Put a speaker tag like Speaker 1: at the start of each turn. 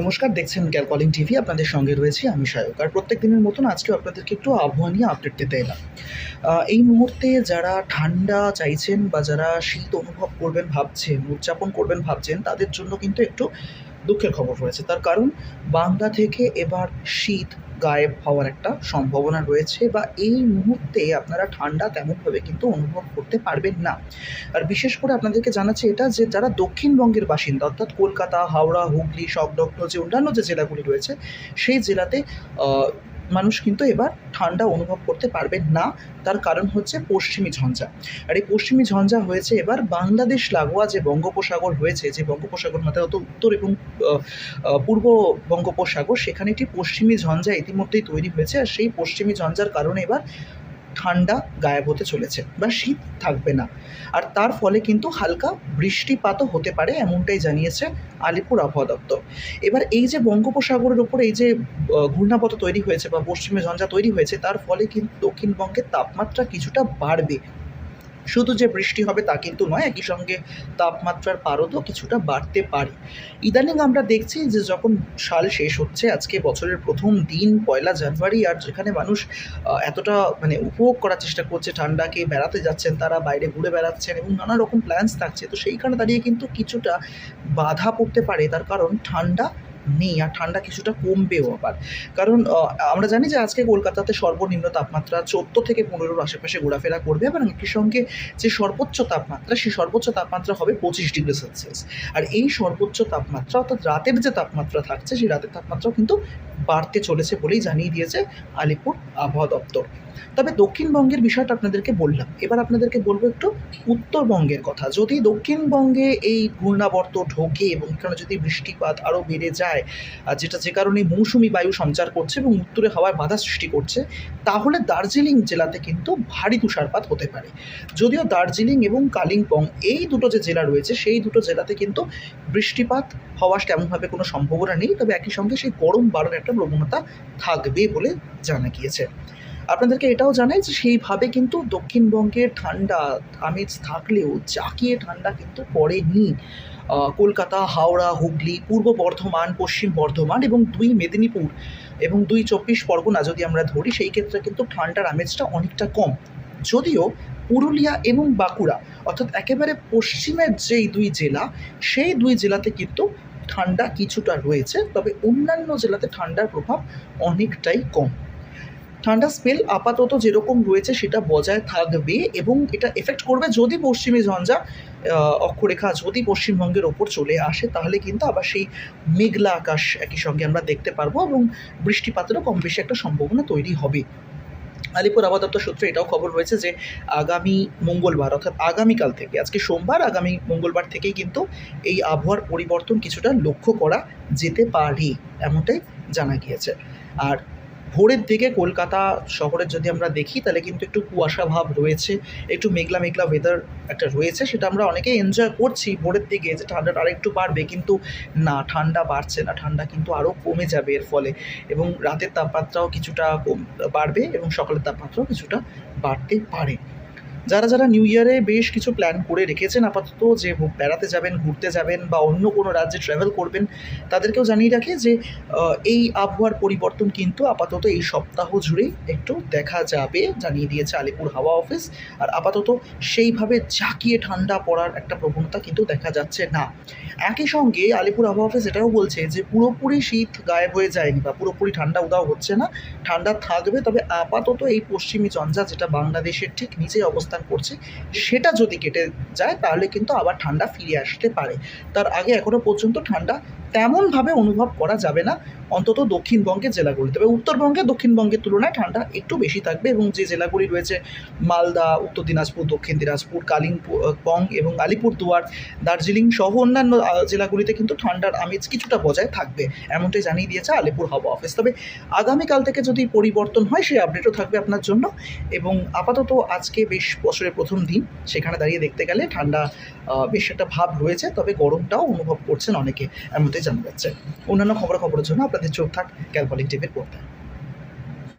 Speaker 1: নমস্কার, দেখছেন ক্যালকলিং টিভি আপনাদের সঙ্গে রয়েছি আমি সায়ক। আর প্রত্যেক দিনের মতন আজকেও আপনাদেরকে একটু আবহাওয়া নিয়ে আপডেট দিতে এলাম। এই মুহূর্তে যারা ঠান্ডা চাইছেন বা যারা শীত অনুভব করবেন, ভাবছেন, উদযাপন করবেন, ভাবছেন, তাদের জন্য কিন্তু একটু দুঃখের খবর রয়েছে। তার কারণ বাংলা থেকে এবার শীত গায়েব হওয়ার একটা সম্ভাবনা রয়েছে বা এই মুহূর্তে আপনারা ঠান্ডা তেমনভাবে কিন্তু অনুভব করতে পারবেন না। আর বিশেষ করে আপনাদেরকে জানাচ্ছি এটা যে যারা দক্ষিণবঙ্গের বাসিন্দা, অর্থাৎ কলকাতা, হাওড়া, হুগলি সংলগ্ন যে অন্যান্য যে জেলাগুলি রয়েছে, সেই জেলাতে মানুষ কিন্তু এবার ঠান্ডা অনুভব করতে পারবেন না। তার কারণ হচ্ছে পশ্চিমী ঝঞ্ঝা। আর এই পশ্চিমী ঝঞ্ঝা হয়েছে এবার বাংলাদেশ, লাগোয়া যে বঙ্গোপসাগর হয়েছে, যে বঙ্গোপসাগর মাথায় অত উত্তর এবং পূর্ব বঙ্গোপসাগর, সেখানে একটি পশ্চিমী ঝঞ্ঝা ইতিমধ্যেই তৈরি হয়েছে। আর সেই পশ্চিমী ঝঞ্ঝার কারণে এবার ঠান্ডা গায়েব হতে চলেছে বা শীত থাকবে না। আর তার ফলে কিন্তু হালকা বৃষ্টিপাতও হতে পারে এমনটাই জানিয়েছে আলিপুর আবহাওয়া দপ্তর। এবার এই যে বঙ্গোপসাগরের উপর এই যে ঘূর্ণাপথ তৈরি হয়েছে বা পশ্চিমে ঝঞ্ঝা তৈরি হয়েছে, তার ফলে কিন্তু দক্ষিণবঙ্গের তাপমাত্রা কিছুটা বাড়বে। শুধু যে বৃষ্টি হবে তা কিন্তু নয়, একই সঙ্গে তাপমাত্রার পারদও কিছুটা বাড়তে পারে। ইদানিং আমরা দেখছি যে যখন সাল শেষ হচ্ছে, আজকে বছরের প্রথম দিন, পয়লা জানুয়ারি, আর যেখানে মানুষ এতটা মানে উপভোগ করার চেষ্টা করছে, ঠান্ডাকে বেড়াতে যাচ্ছেন, তারা বাইরে ঘুরে বেড়াচ্ছেন এবং নানা রকম প্ল্যান্স থাকছে, তো সেইখানে দাঁড়িয়ে কিন্তু কিছুটা বাধা পড়তে পারে। তার কারণ ঠান্ডা নেই আর ঠান্ডা কিছুটা কমবেও আবার। কারণ আমরা জানি যে আজকে কলকাতাতে সর্বনিম্ন তাপমাত্রা চোদ্দ থেকে পনেরোর আশেপাশে ঘোরাফেরা করবে এবং একই সঙ্গে যে সর্বোচ্চ তাপমাত্রা, সেই সর্বোচ্চ তাপমাত্রা হবে পঁচিশ ডিগ্রি সেলসিয়াস। আর এই সর্বোচ্চ তাপমাত্রা অর্থাৎ রাতের যে তাপমাত্রা থাকছে, সেই রাতের তাপমাত্রাও কিন্তু বাড়তে চলেছে বলেই জানিয়ে দিয়েছে আলিপুর আবহাওয়া দপ্তর। তবে দক্ষিণবঙ্গের বিষয়টা আপনাদেরকে বললাম। এবার আপনাদেরকে বলব একটু উত্তরবঙ্গের কথা। যদি দক্ষিণবঙ্গে এই ঘূর্ণাবর্ত ঢোকে এবং এখানে যদি বৃষ্টিপাত আরও বেড়ে যায় যেটা যে কারণে মৌসুমি বায়ু সঞ্চার করছে এবং উত্তরে হাওয়ায় বাধা সৃষ্টি করছে, তাহলে দার্জিলিং জেলাতে কিন্তু ভারী তুষারপাত হতে পারে। যদিও দার্জিলিং এবং কালিম্পং এই দুটো যে জেলা রয়েছে, সেই দুটো জেলাতে কিন্তু বৃষ্টিপাত হওয়ার তেমনভাবে কোনো সম্ভাবনা নেই। তবে একই সঙ্গে সেই গরম বাড়ার একটা প্রবণতা থাকবে বলে জানা গিয়েছে। আপনাদেরকে এটাও জানাই যে সেইভাবে কিন্তু দক্ষিণবঙ্গের ঠান্ডা, আমেজ থাকলেও জাকিয়ে ঠান্ডা কিন্তু পড়েনি। কলকাতা, হাওড়া, হুগলি, পূর্ব বর্ধমান, পশ্চিম বর্ধমান এবং দুই মেদিনীপুর এবং দুই চব্বিশ পরগনা যদি আমরা ধরি, সেই ক্ষেত্রে কিন্তু ঠান্ডার আমেজটা অনেকটা কম। যদিও পুরুলিয়া এবং বাঁকুড়া, অর্থাৎ একেবারে পশ্চিমের যেই দুই জেলা, সেই দুই জেলাতে কিন্তু ঠান্ডা কিছুটা রয়েছে, তবে অন্যান্য জেলাতে ঠান্ডার প্রভাব অনেকটাই কম। ঠান্ডা স্পেল আপাতত যেরকম রয়েছে সেটা বজায় থাকবে এবং এটা এফেক্ট করবে যদি পশ্চিমী ঝঞ্ঝা অক্ষরেখা যদি পশ্চিমবঙ্গের ওপর চলে আসে, তাহলে কিন্তু আবার সেই মেঘলা আকাশ একই সঙ্গে আমরা দেখতে পারব এবং বৃষ্টিপাতেরও কম বেশি একটা সম্ভাবনা তৈরি হবে। আলিপুর আবহাওয়া দপ্তর সূত্রে এটাও খবর রয়েছে যে আগামী মঙ্গলবার, অর্থাৎ আগামীকাল থেকে, আজকে সোমবার, আগামী মঙ্গলবার থেকেই কিন্তু এই আবহাওয়ার পরিবর্তন কিছুটা লক্ষ্য করা যেতে পারে, এমনটাই জানা গিয়েছে। আর ভোরের দিকে কলকাতা শহরের যদি আমরা দেখি, তাহলে কিন্তু একটু কুয়াশা ভাব রয়েছে, একটু মেঘলা মেঘলা ওয়েদার একটা রয়েছে, সেটা আমরা অনেকেই এনজয় করছি ভোরের দিকে, যে ঠান্ডাটা আরেকটু বাড়বে, কিন্তু না, ঠান্ডা বাড়ছে না, ঠান্ডা কিন্তু আরও কমে যাবে এর ফলে। এবং রাতের তাপমাত্রাও কিছুটা কম, বাড়বে এবং সকালের তাপমাত্রাও কিছুটা বাড়তে পারে। যারা যারা নিউ ইয়ারে বেশ কিছু প্ল্যান করে রেখেছেন, আপাতত যে বেড়াতে যাবেন, ঘুরতে যাবেন বা অন্য কোনো রাজ্যে ট্রাভেল করবেন, তাদেরকেও জানিয়ে রাখে যে এই আবহাওয়ার পরিবর্তন কিন্তু আপাতত এই সপ্তাহ জুড়েই একটু দেখা যাবে, জানিয়ে দিয়েছে আলিপুর হাওয়া অফিস আর আপাতত সেইভাবে জাঁকিয়ে ঠান্ডা পড়ার একটা প্রবণতা কিন্তু দেখা যাচ্ছে না। একই সঙ্গে আলিপুর হাওয়া অফিস এটাও বলছে যে, পুরোপুরি শীত গায়েব হয়ে যায়নি বা পুরোপুরি ঠান্ডা উদাও হচ্ছে না। ঠান্ডা থাকবে, তবে আপাতত এই পশ্চিমী ঝঞ্ঝা যেটা বাংলাদেশের ঠিক নিচেই অবস্থান করছে, সেটা যদি কেটে যায় তাহলে কিন্তু আবার ঠান্ডা ফিরে আসতে পারে। তার আগে এখনও পর্যন্ত ঠান্ডা তেমনভাবে অনুভব করা যাবে না। অন্তত দক্ষিণবঙ্গের জেলাগুলি তবে উত্তরবঙ্গে, দক্ষিণবঙ্গের তুলনায় ঠান্ডা একটু বেশি থাকবে এবং যে জেলাগুলি রয়েছে, মালদা, উত্তর দিনাজপুর, দক্ষিণ দিনাজপুর, কালিম্পং এবং আলিপুরদুয়ার, দার্জিলিং সহ অন্যান্য জেলাগুলিতে কিন্তু ঠান্ডার আমেজ কিছুটা বজায় থাকবে, এমনটাই জানিয়ে দিয়েছে আলিপুর হাওয়া অফিস। তবে আগামীকাল থেকে যদি পরিবর্তন হয়, সেই আপডেটও থাকবে আপনার জন্য। এবং আপাতত আজকে বেশ বছরের প্রথম দিন, সেখানে দাঁড়িয়ে দেখতে গেলে ঠান্ডা বেশ একটা ভাব রয়েছে, তবে গরমটাও অনুভব করছেন অনেকে, এমনটাই জানা যাচ্ছে। অন্যান্য খবরাখবরের জন্য আপনাদের চোখ থাক ক্যালপলিং টিভির পর্দায়।